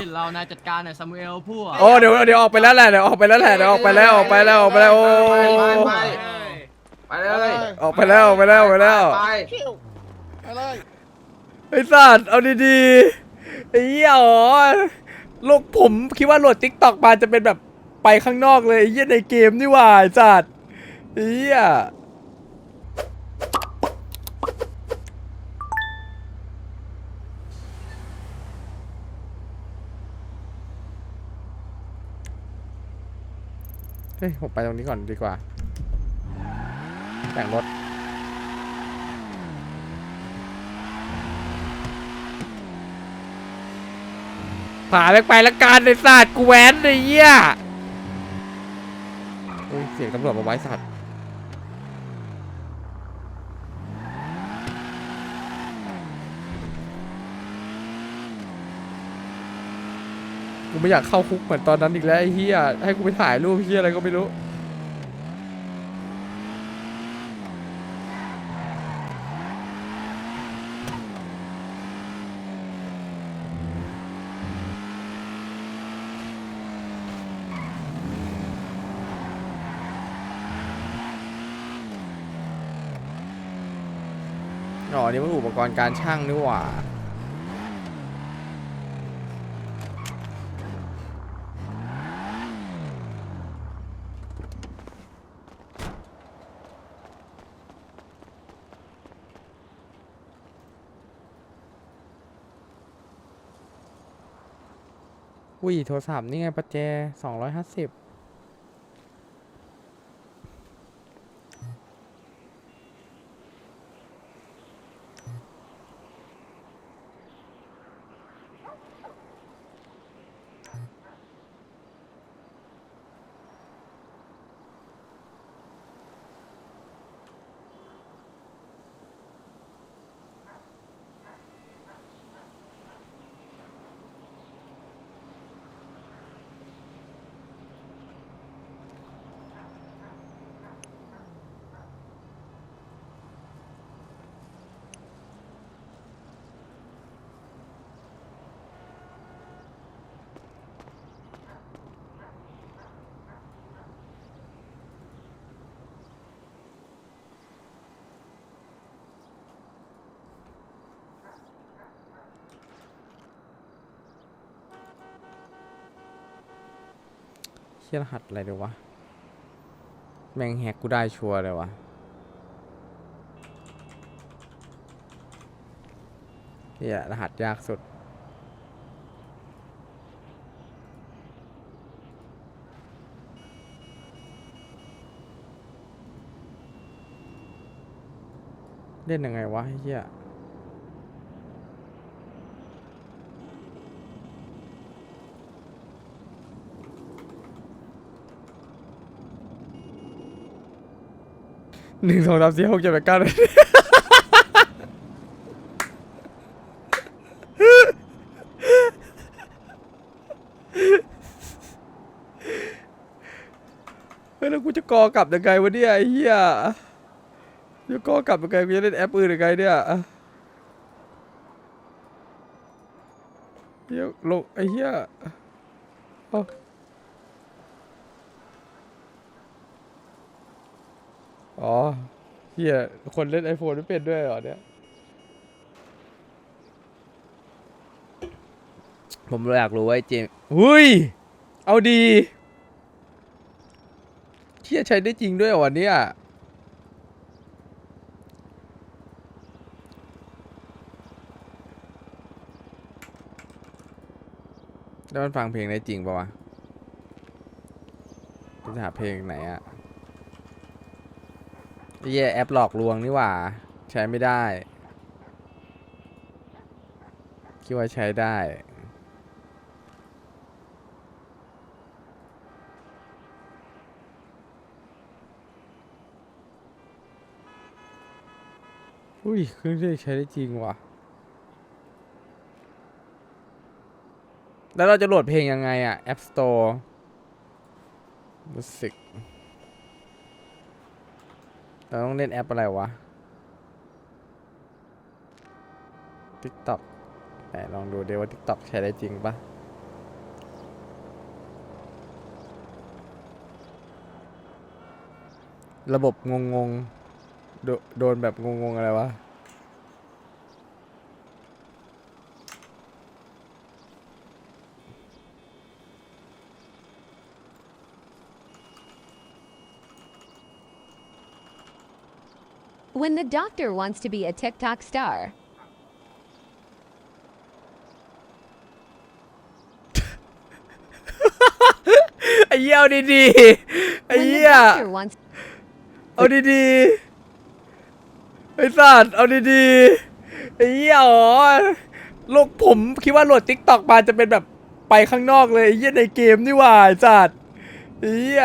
เห็นเรานายจัดการหน่อยซามูเอลพวกโอ้เดี๋ยวเดี๋ยวออกไปแล้วแหละเดี๋ยวออกไปแล้วแหละเดี๋ยวออกไปแล้วออกไปแล้วออกไปแล้วโอ้ไปไปไปเลยออกไปแล้วออกไปแล้วออกไปแล้วไปไปเลยไอ้สัตว์เอาดีๆไอ้เหี้ยอ๋อลูกผมคิดว่าโหลดทิกตอกมาจะเป็นแบบไปข้างนอกเลยไอ้เหี้ยในเกมนี่หว่าไอ้สัตว์ไอ้เหี้ย ฮ้ยผมไปตรงนี้ก่อนดีกว่าแต่งรถผ่าไปไปละกันในศาสตร์กูแวนไอ้เหี้ยเฮ้ยเสียงตำรวจมาไว้สัตว์ กูไม่อยากเข้าคุกเหมือนตอนนั้นอีกแล้วไอ้เหี้ยให้กูไปถ่ายรูปเหี้ยอะไรก็ไม่รู้ อ๋อ นี่มันอุปกรณ์การช่างนี่หว่า อุ้ยโทรศัพท์นี่ไงประแจสองร้อยห้าสิบ ชี่ยรหัสอะไรเดี๋ยววะ แม่งแฮกกูได้ชัวร์เลยวะเฮียรหัสยากสุด เล่นยังไงวะเฮีย หนึ่งสองสามสี่หกเจ็ดแปดเก้าเลยเฮ้ยแล้วกูจะกอกลับยังไงวะเนี่ยไอ้เหี้ยจะกอกลับยังไงกูจะเล่นแอปอื่นยังไงเนี่ยเดี๋ยวลงไอ้เหี้ยเอ้ อ๋อเหี้ยคนเล่น iPhone ไม่เป็นด้วยเหรอเนี่ย ผมเลยอยากรู้ว่าไอ้เจมหุยเอาดีเที่ยใช้ได้จริงด้วยเหรอวันเนี้ยแล้วมันฟังเพลงได้จริงปะวะจะหาเพลงไหนอะ เหี้ยแอปหลอกลวงนี่หว่า ใช้ไม่ได้ คิดว่าใช้ได้อุ้ยเครื่องเรียกใช้ได้จริงว่ะ แล้วเราจะโหลดเพลงยังไงอะ App Store Music เราต้องเล่นแอปอะไรวะ TikTok ไหนลองดูเดี๋ยวว่า TikTok ใช้ได้จริงปะระบบงงๆโดนแบบงงๆอะไรวะ When the doctor wants to be a TikTok star, ไอ้เหี้ยเอาดีๆไอ้ when the เหี้ย doctor wants เอาดีๆไอ้สัตว์เอาดีๆไอ้เหี้ยอ๋อลูกผมคิดว่าโหลดติ๊กต็อกมาจะเป็นแบบไปข้างนอกเลยไอ้เหี้ยในเกมนี่หว่าไอ้สัตว์ไอ้เหี้ย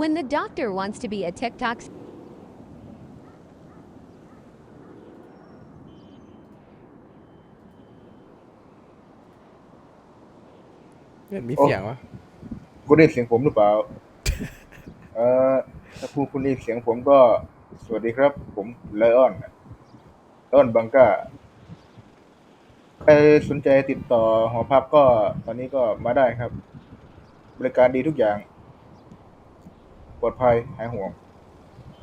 when the doctor wants to be a TikTok s- เห็นมีเสียงวะคุณได้ยินเสียงผมหรือเปล่า เอ่อถ้าคุณคุณได้ยินเสียงผมก็ สวัสดีครับ ผมไลออนไลออนบังก้าใครสนใจติดต่อหอพักก็ตอนนี้ก็มาได้ครับ บริการดีทุกอย่าง ปลอดภัยหายห่วง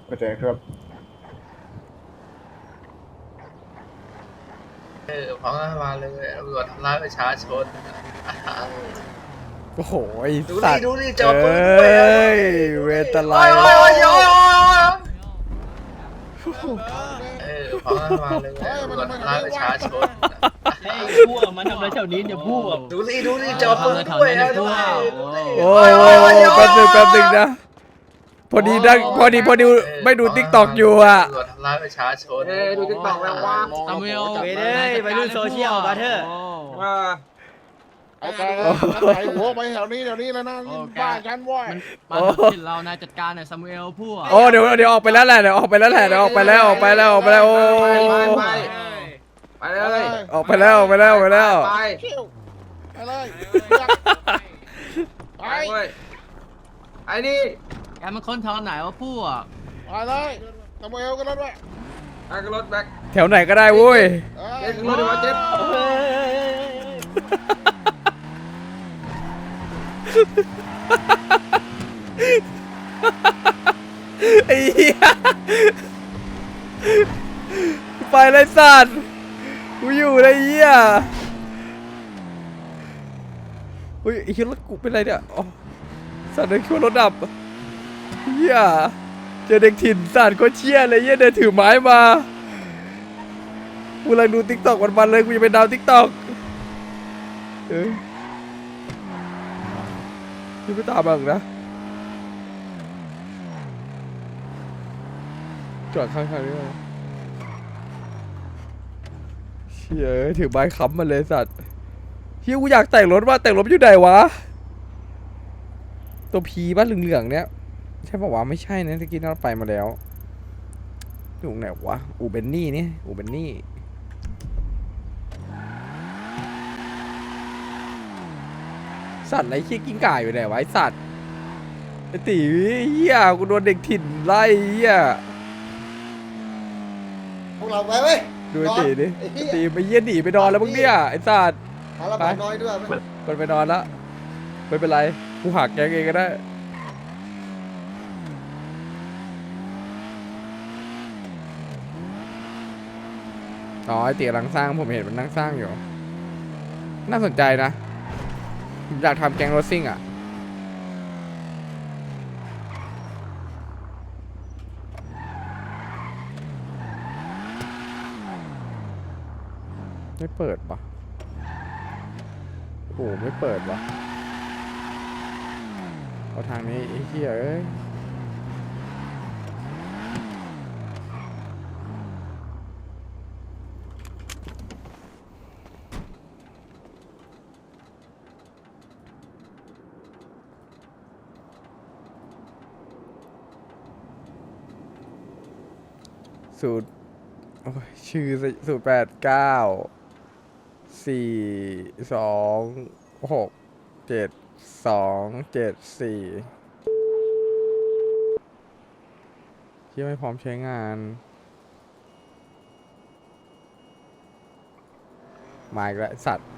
เข้าใจครับเออพร้อมกันมาเลยตำรวจทำร้ายประชาชนโอ้โหไอ้ดูสัดิตว์ดูดิเจอปืนเอด้วยอะ้ยเวทไลโอ้ยน์โอ้ยโอ้ยโอ้ยโอ้ยเออพร้อมกันมาเลยตำรวจทำร้ายประชาชนเฮ้ยพวกมันทำอะไรแถวนี้เนี่ยพวกดูดิดูดิเจอปืนด้วยอะดูดิดูดิโอ้ยโอ้ยโอ้ยแป๊บนึงแป๊บนึงนะพ อดีดังพอดีพอดีไม่ดูทิกตอกอยู่อะตำรวจทำร้ายประชาชนเอ้ยดู TikTok แล้ววะซามูเอลเว้ยเอ้ยวัยรุ่นโซเชียลบาร์เทอร์ว่าเอาไปแล้วใส่หัวไปแถวนี้แถวนี้แล้วนะนี่บ้านฉันว้ยมันมาทับทินเรานายจัดการหน่อยซามูเอลพวกโอ้เดี๋ยวเดี๋ยวออกไปแล้วแหละเดี๋ยวออกไปแล้วแหละเดี๋ยวออกไปแล้วออกไปแล้วออกไปแล้วโอ้ไปไปไปเลยออกไปแล้วออกไปแล้วออกไปแล้วไปชิวไปเลยไปไปเว้ยไอ้นี่ แกมันคนแถวไหนวะพวกไปเลยทำเอวกันแล้วด้วยแบ็ครถแบ็คแถวไหนก็ได้เว้ย เอเจ็อดรถดีกว่าเจ็ดไอ้เหี้ยไปเลยสัตว์กูอยู่เลยไอ้เหี้ยอุ้ยไอ้เหี้ยรถกูเป็นไรเนี่ยอ๋อสัตว์เดินขึ้นรถดับ เหี้ยเจอเด็กถิ่นสัตว์ก็เชี่ยเลยเหี้ยเดินถือไม้มากูกำลังดูทิกตอกวันๆเลยกูจะเป็นดาวทิกตอกเอ้ยยังไม่ตามมาอีกนะจอดข้างๆนี่มาเชี่ยถือไม้ค้ำมาเลยสัตว์เฮียกูอยากแต่งรถว่าแต่งรถอยู่ไหนวะ ตัวพีบ้านเหลืองๆเนี้ย ใช่ปะวะไม่ใช่นะตะกี้เราไปมาแล้วอยู่ไหนวะอูเบนนี่เนี่ยอูเบนนี่สัตว์ไรเชี่ยกิ้งก่าอยู่ไหนวะไอสัตว์ไอตีเฮียกูโดนเด็กถิ่นไล่เฮียพวกเราไปเว้ยดูไอ้ตีดิไอ้ไอ้เหี้ยตีไปเยี่ยหนีไปนอนแล้วมึงเนี่ยไอ้สัตว์หาระบายน้อยด้วยมันไปนอนละไม่เป็นไรกูหักแกงเองก็ได้ อ๋อไอเตีกำลังสร้างผมเห็นมันนั่งสร้างอยู่ น่าสนใจนะผมอยากทำแกงโรสซิ่งอะ ไม่เปิดปะโอ้ไม่เปิดวะเอาทางนี้ไอ้เหี้ยเอ้ย สูตรโอ้ยชื่อสูตรแปดเก้าสี่สองหกเจ็ดสองเจ็ดสี่ที่ไม่พร้อมใช้งาน มาอีกแล้วสัตว์